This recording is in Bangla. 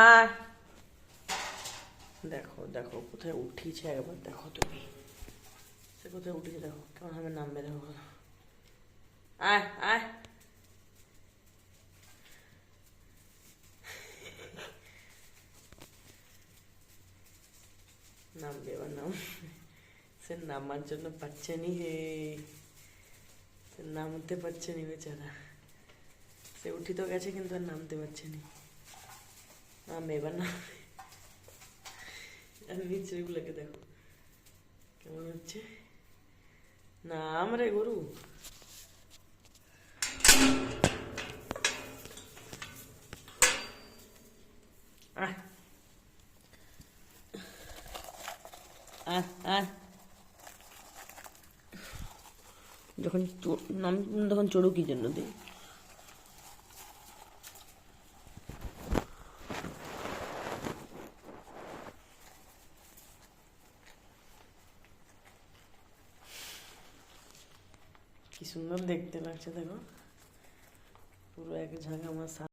আয়। দেখো দেখো, কোথায় উঠিয়েছে একবার, দেখো তুমি। সে কোথায় উঠেছে দেখো নামবে দেখো। আয় আয়। নামবে এবার নাম সে নামার জন্য পাচ্ছে নি হে। সে নামতে পারছে নি বেচারা। সে উঠি তো গেছে, কিন্তু আর নামতে পারছে নি। নামবে এবার নামবে আর নিচের গুলোকে দেখো কেমন হচ্ছে নাম রে গরু আয় আয় আয় যখন নাম তখন চড়ু কি জন্য দিই কি সুন্দর দেখতে লাগছে দেখো। পুরো এক ঝাঁক আমার